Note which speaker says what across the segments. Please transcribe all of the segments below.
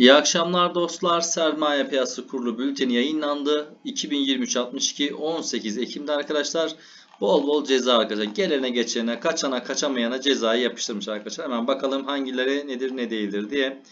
Speaker 1: İyi akşamlar dostlar. Sermaye Piyasası Kurulu bülteni yayınlandı. 2023-62 18 Ekim'de arkadaşlar. Bol bol ceza arkadaşlar. Gelene geçene, kaçana kaçamayana cezayı yapıştırmış arkadaşlar. Hemen bakalım hangileri nedir ne değildir diye.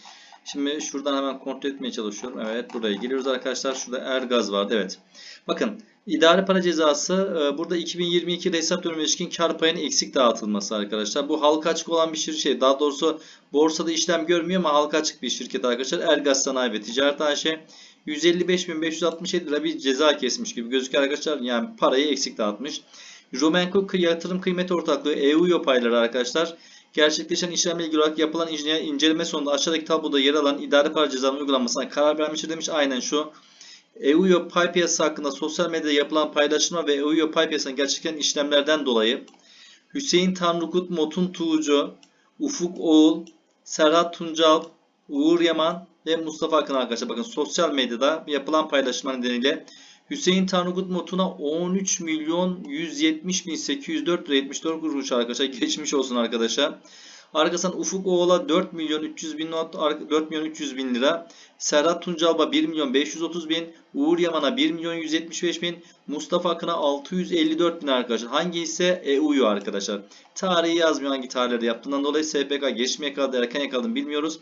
Speaker 1: Şimdi şuradan hemen kontrol etmeye çalışıyorum. Evet buraya geliyoruz arkadaşlar. Şurada Ergaz vardı. Evet. Bakın idari para cezası e, burada 2022'de hesap dönümü ilişkin kar payının eksik dağıtılması arkadaşlar. Bu halka açık olan bir şey. Daha doğrusu borsada işlem görmüyor ama halka açık bir şirket arkadaşlar. Ergaz Sanayi ve Ticaret AŞ 155.567 lira bir ceza kesmiş gibi gözüküyor arkadaşlar. Yani parayı eksik dağıtmış. Rumenko Yatırım Kıymet Ortaklığı EUYO payları arkadaşlar. Gerçekleşen işlemle ilgili olarak yapılan ince- inceleme sonunda aşağıdaki tabloda yer alan idari para cezanın uygulanmasına karar vermiştir demiş. Aynen şu. EUYO pay piyasası hakkında sosyal medyada yapılan paylaşma ve EUYO pay piyasasında gerçekleşen işlemlerden dolayı Hüseyin Tanrıkut Motun Tuğcu, Ufuk Oğul, Serhat Tuncal, Uğur Yaman ve Mustafa Akın arkadaşlar. Bakın sosyal medyada yapılan paylaşma nedeniyle Hüseyin Tanrıkut Motun'a 13 milyon 170 bin 804 lira 74 kuruş arkadaşlar. Geçmiş olsun arkadaşlar. Arkasından Ufuk Oğul'a 4 milyon 300 bin not, 4 milyon 300 bin lira. Serhat Tuncal'ba 1 milyon 530 bin. Uğur Yaman'a 1 milyon 175 bin. Mustafa Akın'a 654 bin arkadaşlar. Hangi ise EU'yu arkadaşlar. Tarihi yazmıyor hangi tarihlerde yaptığından dolayı SPK geç mi yakaladı erken yakaladı bilmiyoruz.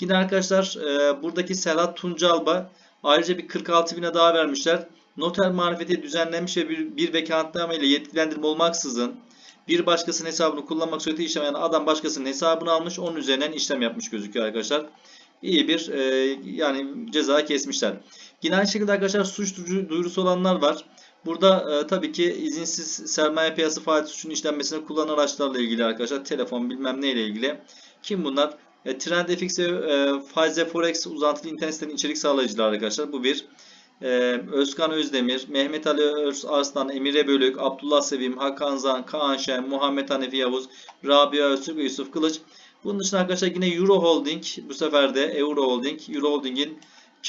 Speaker 1: Yine arkadaşlar e, buradaki Serhat Tuncal'ba ayrıca bir 46 bine daha vermişler. Noter marifeti düzenlenmiş ve bir, bir vekaletname ile yetkilendirme olmaksızın bir başkasının hesabını kullanmak suretiyle işlem yani adam başkasının hesabını almış onun üzerinden işlem yapmış gözüküyor arkadaşlar. İyi bir e, yani ceza kesmişler. Yine aynı şekilde arkadaşlar suç duyuru- duyurusu olanlar var. Burada e, tabii ki izinsiz sermaye piyasası faaliyeti suçunun işlenmesine kullanılan araçlarla ilgili arkadaşlar telefon bilmem ne ile ilgili. Kim bunlar? E, TrendFX ve e, Faize Forex uzantılı internet sitelerinin içerik sağlayıcıları arkadaşlar. Bu bir. Ee, Özkan Özdemir, Mehmet Ali Arslan, Emire Bölük, Abdullah Sevim, Hakan Zan, Kaan Şen, Muhammed Hanefi Yavuz, Rabia Öztürk Yusuf Kılıç. Bunun dışında arkadaşlar yine Euro Holding, bu sefer de Euro Holding, Euro Holding'in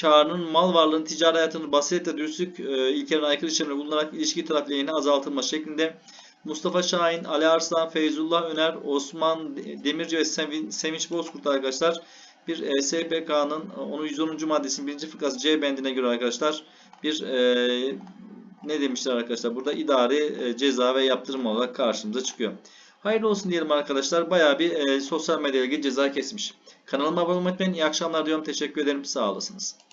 Speaker 1: karının mal varlığının ticari hayatının basiretle dürüstlük e, ilkelerine aykırı işlemler bulunarak ilişki taraflarının azaltılması şeklinde Mustafa Şahin, Ali Arslan, Feyzullah Öner, Osman Demirci ve Sevin- Sevinç Bozkurt arkadaşlar bir e, SPK'nın 110. maddesinin 1. fıkrası C bendine göre arkadaşlar bir e, ne demişler arkadaşlar burada idari e, ceza ve yaptırım olarak karşımıza çıkıyor. Hayırlı olsun diyelim arkadaşlar. Bayağı bir e, sosyal medya ile ilgili ceza kesmiş. Kanalıma abone olmayı unutmayın. İyi akşamlar diyorum. Teşekkür ederim. Sağ olasınız.